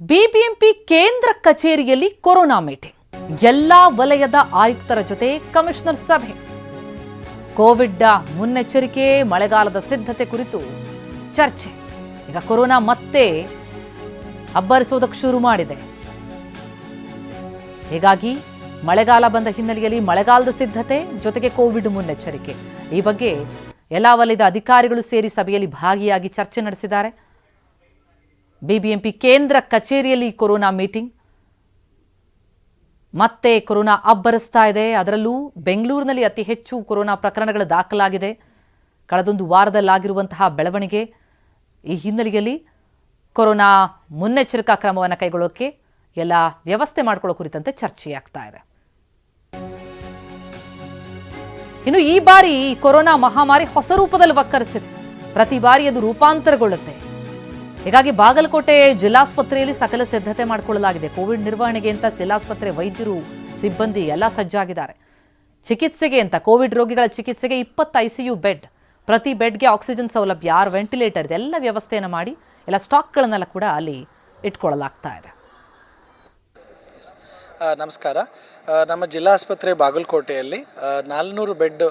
BBMP ಕೇಂದ್ರ ಕಚೇರಿಯಲ್ಲಿ corona meeting. ಎಲ್ಲಾ ವಲಯದ ಆಯುಕ್ತರ ಜೊತೆ ಕಮಿಷನರ್ ಸಭೆ. ಕೋವಿಡ್ ಮುನ್ನೆಚ್ಚರಿಕೆ, ಮಳೆಗಾಲದ ಸಿದ್ಧತೆ ಕುರಿತು ಚರ್ಚೆ. ಈಗ ಕೊರೋನಾ ಮತ್ತೆ ಅಬ್ಬರಿಸೋದಕ್ಕೆ ಶುರು ಮಾಡಿದೆ. ಹೀಗಾಗಿ ಮಳೆಗಾಲ ಬಂದ ಹಿನ್ನೆಲೆಯಲ್ಲಿ ಮಳೆಗಾಲದ ಸಿದ್ಧತೆ, ಜೊತೆಗೆ ಕೋವಿಡ್ ಮುನ್ನೆಚ್ಚರಿಕೆ. ಈ ಬಗ್ಗೆ ಎಲ್ಲಾ ವಲಯದ ಅಧಿಕಾರಿಗಳು ಸೇರಿ ಸಭೆಯಲ್ಲಿ ಭಾಗಿಯಾಗಿ ಚರ್ಚೆ ನಡೆಸಿದ್ದಾರೆ. ಬಿಬಿಎಂಪಿ ಕೇಂದ್ರ ಕಚೇರಿಯಲ್ಲಿ ಕೊರೋನಾ ಮೀಟಿಂಗ್. ಮತ್ತೆ ಕೊರೋನಾ ಅಬ್ಬರಿಸ್ತಾ ಇದೆ. ಅದರಲ್ಲೂ ಬೆಂಗಳೂರಿನಲ್ಲಿ ಅತಿ ಹೆಚ್ಚು ಕೊರೋನಾ ಪ್ರಕರಣಗಳು ದಾಖಲಾಗಿದೆ. ಕಳೆದೊಂದು ವಾರದಲ್ಲಾಗಿರುವಂತಹ ಬೆಳವಣಿಗೆ ಈ ಹಿನ್ನೆಲೆಯಲ್ಲಿ ಕೊರೋನಾ ಮುನ್ನೆಚ್ಚರಿಕಾ ಕ್ರಮವನ್ನು ಕೈಗೊಳ್ಳೋಕೆ ಎಲ್ಲ ವ್ಯವಸ್ಥೆ ಮಾಡಿಕೊಳ್ಳೋ ಕುರಿತಂತೆ ಚರ್ಚೆಯಾಗ್ತಾ ಇದೆ. ಇನ್ನು ಈ ಬಾರಿ ಕೊರೋನಾ ಮಹಾಮಾರಿ ಹೊಸ ರೂಪದಲ್ಲಿ ವಕ್ಕರಿಸಿದೆ. ಪ್ರತಿ ಬಾರಿ ಅದು ರೂಪಾಂತರಗೊಳ್ಳುತ್ತೆ. ಹೀಗಾಗಿ ಬಾಗಲಕೋಟೆ ಜಿಲ್ಲಾಸ್ಪತ್ರೆಯಲ್ಲಿ ಸಕಲ ಸಿದ್ಧತೆ ಮಾಡಿಕೊಳ್ಳಲಾಗಿದೆ. ಕೋವಿಡ್ ನಿರ್ವಹಣೆಗೆ ಅಂತ ಜಿಲ್ಲಾಸ್ಪತ್ರೆ ವೈದ್ಯರು, ಸಿಬ್ಬಂದಿ ಎಲ್ಲ ಸಜ್ಜಾಗಿದ್ದಾರೆ. ಚಿಕಿತ್ಸೆಗೆ ಅಂತ, ಕೋವಿಡ್ ರೋಗಿಗಳ ಚಿಕಿತ್ಸೆಗೆ ಇಪ್ಪತ್ತು ಐಸಿಯು ಬೆಡ್, ಪ್ರತಿ ಬೆಡ್ಗೆ ಆಕ್ಸಿಜನ್ ಸೌಲಭ್ಯ, ಆರು ವೆಂಟಿಲೇಟರ್, ಇದೆಲ್ಲ ವ್ಯವಸ್ಥೆಯನ್ನು ಮಾಡಿ ಎಲ್ಲ ಸ್ಟಾಕ್ಗಳನ್ನೆಲ್ಲ ಕೂಡ ಅಲ್ಲಿ ಇಟ್ಕೊಳ್ಳಲಾಗ್ತಾ ಇದೆ. ನಮಸ್ಕಾರ. ನಮ್ಮ ಜಿಲ್ಲಾ ಆಸ್ಪತ್ರೆ ಬಾಗಲಕೋಟೆಯಲ್ಲಿ ನಾಲ್ನೂರು ಬೆಡ್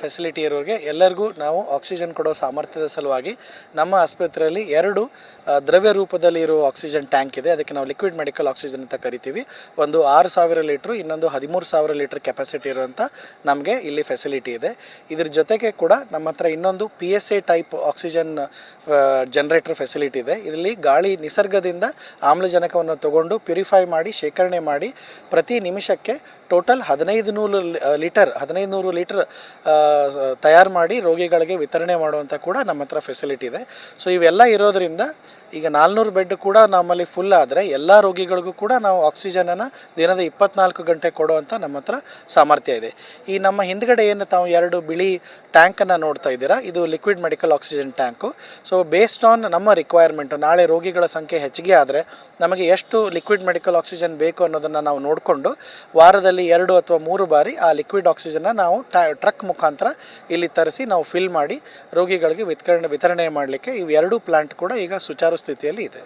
ಫೆಸಿಲಿಟಿ ಇರೋರಿಗೆ ಎಲ್ಲರಿಗೂ ನಾವು ಆಕ್ಸಿಜನ್ ಕೊಡೋ ಸಾಮರ್ಥ್ಯದ ಸಲುವಾಗಿ ನಮ್ಮ ಆಸ್ಪತ್ರೆಯಲ್ಲಿ ಎರಡು ದ್ರವ್ಯ ರೂಪದಲ್ಲಿ ಇರೋ ಆಕ್ಸಿಜನ್ ಟ್ಯಾಂಕ್ ಇದೆ. ಅದಕ್ಕೆ ನಾವು ಲಿಕ್ವಿಡ್ ಮೆಡಿಕಲ್ ಆಕ್ಸಿಜನ್ ಅಂತ ಕರಿತೀವಿ. ಒಂದು ಆರು ಸಾವಿರ ಲೀಟ್ರು, ಇನ್ನೊಂದು ಹದಿಮೂರು ಸಾವಿರ ಲೀಟ್ರ್ ಕೆಪಾಸಿಟಿ ಇರುವಂಥ ನಮಗೆ ಇಲ್ಲಿ ಫೆಸಿಲಿಟಿ ಇದೆ. ಇದ್ರ ಜೊತೆಗೆ ಕೂಡ ನಮ್ಮ ಹತ್ರ ಇನ್ನೊಂದು P S A type oxygen generator facility ಇದೆ. ಇದರಲ್ಲಿ ಗಾಳಿ ನಿಸರ್ಗದಿಂದ ಆಮ್ಲಜನಕವನ್ನು ತಗೊಂಡು ಪ್ಯೂರಿಫೈ ಮಾಡಿ, ಶೇಖರಣೆ ಮಾಡಿ ಪ್ರತಿ ನಿಮಿಷಕ್ಕೆ ಟೋಟಲ್ ಹದಿನೈದು ನೂರು ಲೀಟರ್, ಹದಿನೈದು ನೂರು ಲೀಟರ್ ತಯಾರು ಮಾಡಿ ರೋಗಿಗಳಿಗೆ ವಿತರಣೆ ಮಾಡುವಂಥ ಕೂಡ ನಮ್ಮ ಹತ್ರ ಫೆಸಿಲಿಟಿ ಇದೆ. ಸೊ ಇವೆಲ್ಲ ಇರೋದ್ರಿಂದ ಈಗ ನಾಲ್ನೂರು ಬೆಡ್ ಕೂಡ ನಮ್ಮಲ್ಲಿ ಫುಲ್ ಆದರೆ ಎಲ್ಲ ರೋಗಿಗಳಿಗೂ ಕೂಡ ನಾವು ಆಕ್ಸಿಜನನ್ನು ದಿನದ ಇಪ್ಪತ್ನಾಲ್ಕು ಗಂಟೆ ಕೊಡುವಂಥ ನಮ್ಮ ಹತ್ರ ಸಾಮರ್ಥ್ಯ ಇದೆ. ಈ ನಮ್ಮ ಹಿಂದ್ಗಡೆ ಏನು ತಾವು ಎರಡು ಬಿಳಿ ಟ್ಯಾಂಕನ್ನು ನೋಡ್ತಾ ಇದ್ದೀರಾ? ಇದು liquid medical oxygen tank so based on ನಮ್ಮ ರಿಕ್ವೈರ್ಮೆಂಟು ನಾಳೆ ರೋಗಿಗಳ ಸಂಖ್ಯೆ ಹೆಚ್ಚಿಗೆ ಆದರೆ ನಮಗೆ ಎಷ್ಟು ಲಿಕ್ವಿಡ್ ಮೆಡಿಕಲ್ ಆಕ್ಸಿಜನ್ ಬೇಕು ಅನ್ನೋದನ್ನು ನಾವು ನೋಡಿಕೊಂಡು ವಾರದಲ್ಲಿ ಎರಡು ಅಥವಾ ಮೂರು ಬಾರಿ ಆ ಲಿಕ್ವಿಡ್ ಆಕ್ಸಿಜನ್ನ ನಾವು ಟ್ರಕ್ ಮುಖಾಂತರ ಇಲ್ಲಿ ತರಿಸಿ ನಾವು ಫಿಲ್ ಮಾಡಿ ರೋಗಿಗಳಿಗೆ ವಿತರಣೆ ವಿತರಣೆ ಮಾಡಲಿಕ್ಕೆ ಇವೆರಡೂ ಪ್ಲಾಂಟ್ ಕೂಡ ಈಗ ಸುಚಾರು ಸ್ಥಿತಿಯಲ್ಲಿ ಇದೆ.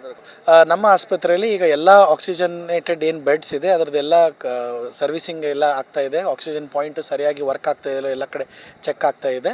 ನಮ್ಮ ಆಸ್ಪತ್ರೆಯಲ್ಲಿ ಈಗ ಎಲ್ಲ ಆಕ್ಸಿಜನೇಟೆಡ್ ಏನು ಬೆಡ್ಸ್ ಇದೆ, ಅದರದ್ದೆಲ್ಲ ಸರ್ವಿಸಿಂಗ್ ಎಲ್ಲ ಆಗ್ತಾ ಇದೆ ಆಕ್ಸಿಜನ್ ಪಾಯಿಂಟು ಸರಿಯಾಗಿ ವರ್ಕ್ ಆಗ್ತಾ ಇಲ್ಲ ಎಲ್ಲ ಕಡೆ ಚೆಕ್ ಆಗ್ತಾ ಇದೆ.